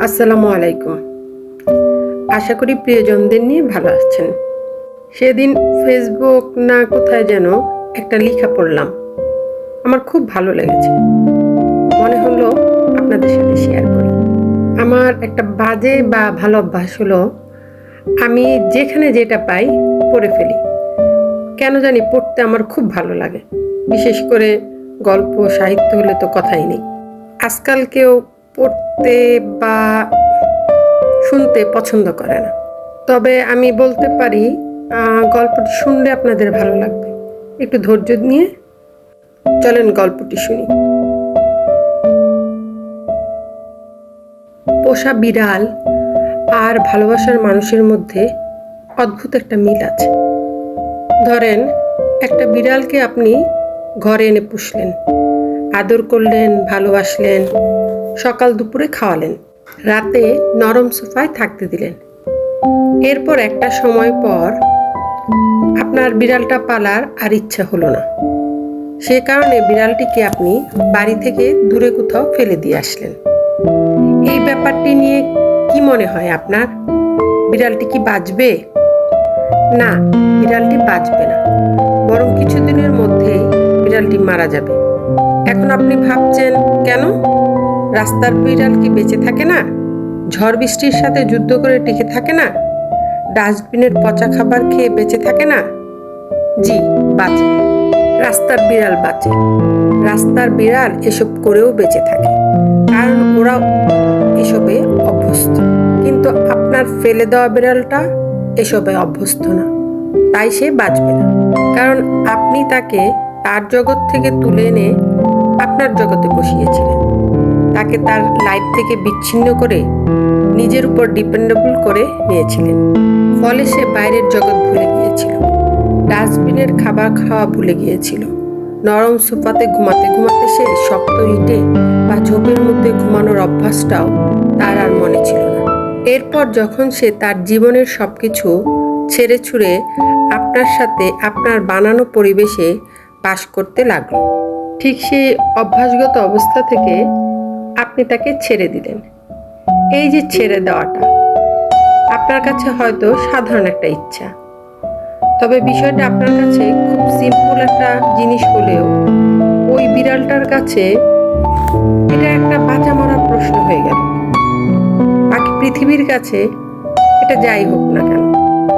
আসসালামু আলাইকুম। আশা করি প্রিয়জনদের নিয়ে ভালো আছেন। সেদিন ফেসবুক না কোথায় যেন একটা লেখা পড়লাম। আমার খুব ভালো লেগেছে। মনে হলো আপনাদের সাথে শেয়ার করি। আমার একটা বাজে বা ভালো অভ্যাস হলো, আমি যেখানে যেটা পাই পড়ে ফেলি। কেন জানি পড়তে আমার খুব ভালো লাগে। বিশেষ করে গল্প, সাহিত্য হলে তো কথাই নেই। আজকাল কেউ পড়তে বা শুনতে পছন্দ করে না। তবে আমি বলতে পারি গল্পটি শুনলে আপনাদের ভালো লাগবে। একটু ধৈর্য নিয়ে চলেন গল্পটি শুনি। পোষা বিড়াল আর ভালোবাসার মানুষের মধ্যে অদ্ভুত একটা মিল আছে। ধরেন, একটা বিড়ালকে আপনি ঘরে এনে পুষলেন, আদর করলেন, ভালোবাসলেন সকাল দুপুরে খাওয়ালেন। রাতে নরম সোফায় থাকতে দিলেন। এরপর একটা সময় পর আপনার বিড়ালটা পালার আর ইচ্ছা হলো না। সে কারণে বিড়ালটিকে আপনি বাড়ি থেকে দূরে কোথাও ফেলে দিয়ে আসলেন। এই ব্যাপারটি নিয়ে কি মনে হয় আপনার? বিড়ালটি কি বাঁচবে? না, বিড়ালটি বাঁচবে না। বরং কিছুদিনের মধ্যেই বিড়ালটি মারা যাবে। এখন আপনি ভাবছেন, কেন? রাস্তার বিড়াল কি বেঁচে থাকে না? ঝড় বৃষ্টির সাথে যুদ্ধ করে টিকে থাকে না? ডাস্টবিনের পচা খাবার খেয়ে বেঁচে থাকে না? জি, বাঁচে। রাস্তার বিড়াল বাঁচে। রাস্তার বিড়াল এসব করেও বেঁচে থাকে। কারণ ওরা এসবে অভ্যস্ত। কিন্তু আপনার ফেলে দেওয়া বিড়ালটা এসবে অভ্যস্ত না। তাই সে বাঁচবে না। কারণ আপনি তাকে তার জগৎ থেকে তুলে এনে আপনার জগতে বসিয়েছিলেন। তাকে তার লাইফ থেকে বিচ্ছিন্ন করে নিজের উপর ডিপেন্ডেবল করে নিয়েছিলেন। ফলে সে বাইরের জগৎ ভুলে গিয়েছিল। ডাস্টবিনের খাবার খাওয়া ভুলে গিয়েছিল। নরম সোফাতে ঘুমাতে ঘুমাতে সে শক্ত ইটে বা ঝোপের মধ্যে ঘুমানোর অভ্যাসটাও তার আর মনে ছিল না। এরপর যখন সে তার জীবনের সবকিছু ছেড়ে ছুড়ে আপনার সাথে আপনার বানানো পরিবেশে বাস করতে লাগল, ঠিক সেই অভ্যাসগত অবস্থা থেকে আপনি তাকে ছেড়ে দিলেন। এই যে ছেড়ে দেওয়াটা, আপনার কাছে হয়তো সাধারণ একটা ইচ্ছা। তবে বিষয়টা আপনার কাছে খুব সিম্পল একটা জিনিস হলেও, ওই বিড়ালটার কাছে এটা একটা বাঁচা মরার প্রশ্ন হয়ে গেল। বাকি পৃথিবীর কাছে এটা যাই হোক না কেন,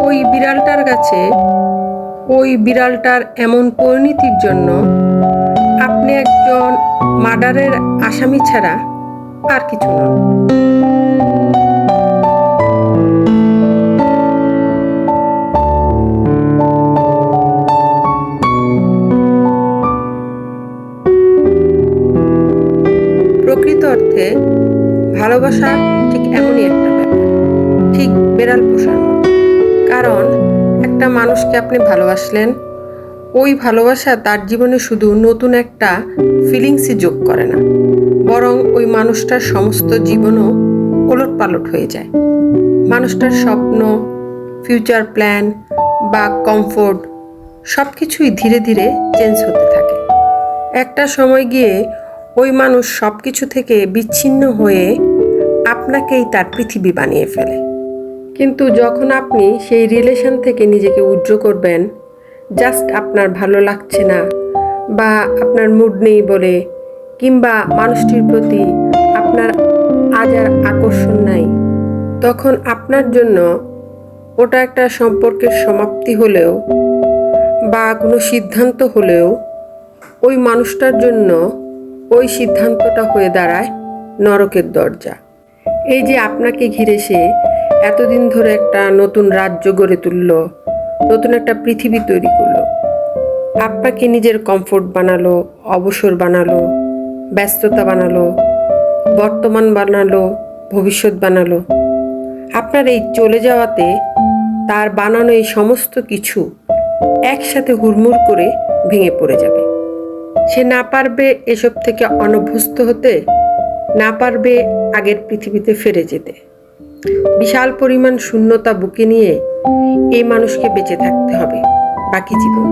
ওই বিড়ালটার কাছে, ওই বিড়ালটার এমন পরিণতির জন্য আপনি একজন মার্ডারের আসামি ছাড়া আর কিছু নন প্রকৃত অর্থে ভালোবাসা ঠিক এমনই একটা ব্যাপার। ঠিক বেড়াল পোষার কারণ একটা মানুষকে আপনি ভালোবাসলেন, ওই ভালোবাসা তার জীবনে শুধু নতুন একটা ফিলিংসই যোগ করে না। বরং ওই মানুষটার সমস্ত জীবনও ওলট পালট হয়ে যায়। মানুষটার স্বপ্ন ফিউচার প্ল্যান বা কমফোর্ট সব কিছুই ধীরে ধীরে চেঞ্জ হতে থাকে। একটা সময় গিয়ে ওই মানুষ সব কিছু থেকে বিচ্ছিন্ন হয়ে আপনাকেই তার পৃথিবী বানিয়ে ফেলে। কিন্তু যখন আপনি সেই রিলেশন থেকে নিজেকে উজ্জ্ব করবেন জাস্ট আপনার ভালো লাগছে না বা আপনার মুড নেই বলে কিংবা মানুষটির প্রতি আপনার আজ আর আকর্ষণ নাই, তখন আপনার জন্য ওটা একটা সম্পর্কের সমাপ্তি হলেও বা কোনো সিদ্ধান্ত হলেও ওই মানুষটার জন্য ওই সিদ্ধান্তটা হয়ে দাঁড়ায় নরকের দরজা। এই যে আপনাকে ঘিরে সে এতদিন ধরে একটা নতুন রাজ্য গড়ে তুলল, নতুন একটা পৃথিবী তৈরি করল। আপনাকে নিজের কমফোর্ট বানালো, অবসর বানালো ব্যস্ততা বানালো, বর্তমান বানালো, ভবিষ্যৎ বানালো। আপনার এই চলে যাওয়াতে তার বানানো এই সমস্ত কিছু একসাথে হুড়মুড় করে ভেঙে পড়ে যাবে। সে না পারবে এসব থেকে অনভ্যস্ত হতে, না পারবে আগের পৃথিবীতে ফিরে যেতে। বিশাল পরিমাণ শূন্যতা বুকে নিয়ে এই মানুষকে বেঁচে থাকতে হবে বাকি জীবন।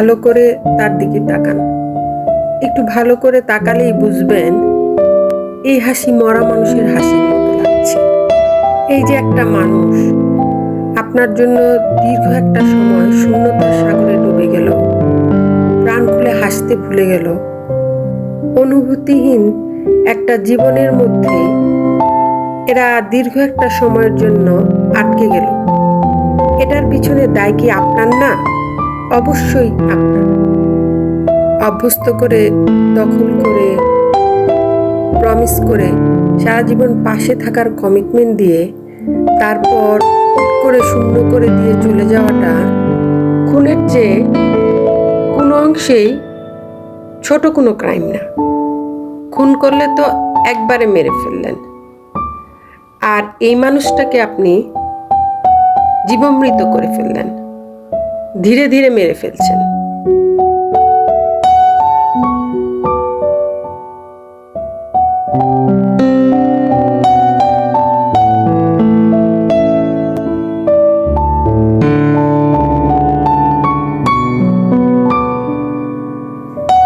ভালো করে তার দিকে তাকান। একটু ভালো করে তাকালেই বুঝবেন এই হাসি মরা মানুষের মতো লাগছে। এই যে একটা মানুষ, আপনার জন্য দীর্ঘ একটা সময় শূন্যতার সাগরে ডুবে গেল। প্রাণ খুলে হাসতে ভুলে গেল। অনুভূতিহীন একটা জীবনের মধ্যে এরা দীর্ঘ একটা সময়ের জন্য আটকে গেল। এটার পিছনে দায় কি আপনার না? অবশ্যই আপনার। অভ্যস্ত করে, দখল করে প্রমিস করে সারা জীবন পাশে থাকার কমিটমেন্ট দিয়ে তারপর করে শূন্য করে দিয়ে চলে যাওয়াটা খুনের চেয়ে কোনো অংশেই ছোট কোনো ক্রাইম না। খুন করলে তো একবারে মেরে ফেললেন। আর এই মানুষটাকে আপনি জীবমৃত করে ফেললেন। ধীরে ধীরে মেরে ফেলছেন।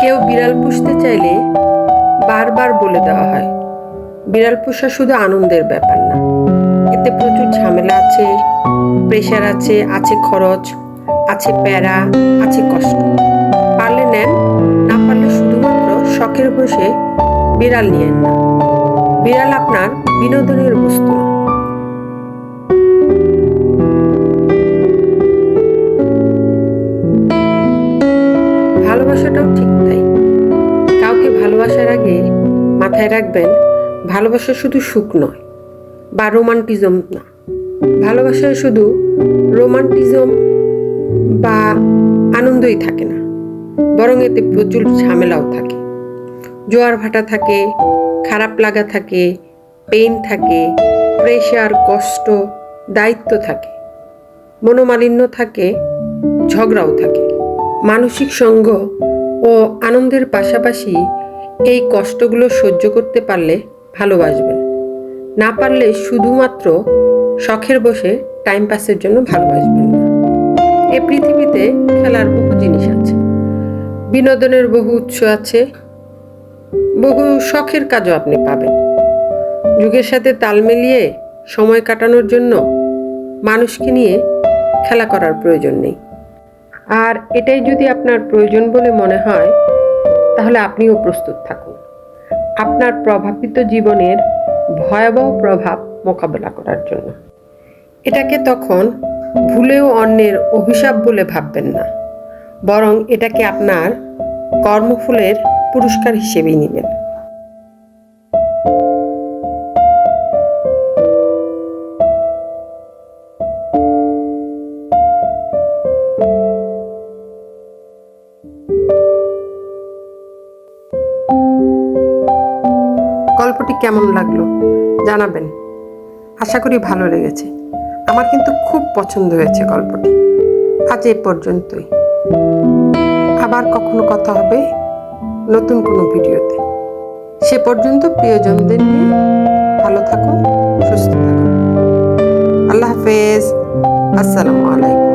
কেউ বিড়াল পুষতে চাইলে বারবার বলে দেওয়া হয়, বিড়াল পোষা শুধু আনন্দের ব্যাপার না। এতে প্রচুর ঝামেলা আছে প্রেশার আছে আছে খরচ। আছে প্যারা, আছে কষ্ট। পারলে নেন, না পারলে শুধুমাত্র শখের বসে বিড়াল নিয়েন না। বিড়াল আপনার বিনোদনের বস্তু। ভালোবাসাটাও ঠিক তাই। কাউকে ভালোবাসার আগে মাথায় রাখবেন, ভালোবাসা শুধু সুখ নয়, বা রোমান্টিজম না। ভালোবাসায় শুধু রোমান্টিজম বা আনন্দই থাকে না। বরং এতে প্রচুর ঝামেলাও থাকে। জোয়ার ভাটা থাকে, খারাপ লাগা থাকে পেন থাকে প্রেশার কষ্ট, দায়িত্ব থাকে। মনোমালিন্য থাকে, ঝগড়াও থাকে। মানসিক সঙ্গ ও আনন্দের পাশাপাশি এই কষ্টগুলো সহ্য করতে পারলে ভালোবাসবেন। না পারলে শুধুমাত্র শখের বসে টাইম পাসের জন্য ভালোবাসবেন। এ পৃথিবীতে খেলার বহু জিনিস আছে। বিনোদনের বহু উৎস আছে। বহু শখের কাজও আপনি পাবেন। যুগের সাথে তাল মিলিয়ে সময় কাটানোর জন্য মানুষকে নিয়ে খেলা করার প্রয়োজন নেই। আর এটাই যদি আপনার প্রয়োজন বলে মনে হয়, তাহলে আপনিও প্রস্তুত থাকুন। আপনার প্রভাবিত জীবনের ভয়াবহ প্রভাব মোকাবেলা করার জন্য। এটাকে তখন ভুলেও অন্যের অভিশাপ বলে ভাববেন না। বরং এটাকে আপনার কর্মফলের পুরস্কার হিসেবেই নেবেন। গল্পটি কেমন লাগল জানাবেন। আশা করি ভালো লেগেছে। আমার কিন্তু খুব পছন্দ হয়েছে গল্পটি। আজ এ পর্যন্তই। আবার কখনো কথা হবে নতুন কোনো ভিডিওতে। সে পর্যন্ত প্রিয়জনদের নিয়ে ভালো থাকুন, সুস্থ থাকুন। আল্লাহ হাফেজ। আসসালামু আলাইকুম।